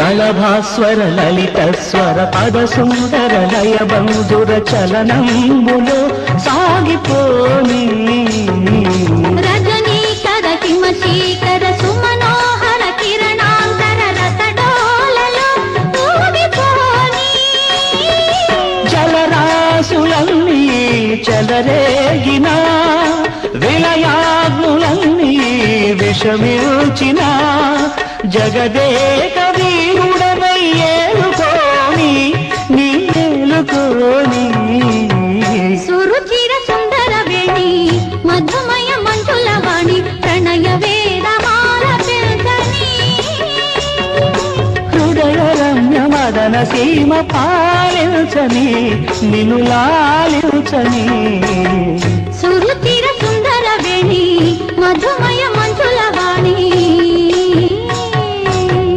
గళభాస్వర లలిత స్వర పద సుందర లయ బంధుర చలనంబులో సాగిపోని. రజనీకర హిమశీకర సుమనోహర కిరణాంతర రసడోలలో ఊగిపోని. జలరాశులన్నీ చెలరేగిన విలయాగ్నులన్నీ విషమిల్చిన జగదేక వీరుడవై ఏలుకోని నీలుకోని సురుచిర సుందర వేణి మధుమయ మంజుల వాణి ప్రణయ పిల్చని హృదయ రమ్య మదన సీమ పాలించని నిన్ను లాలించని సురుచిర సుందర వేణి మధుమయ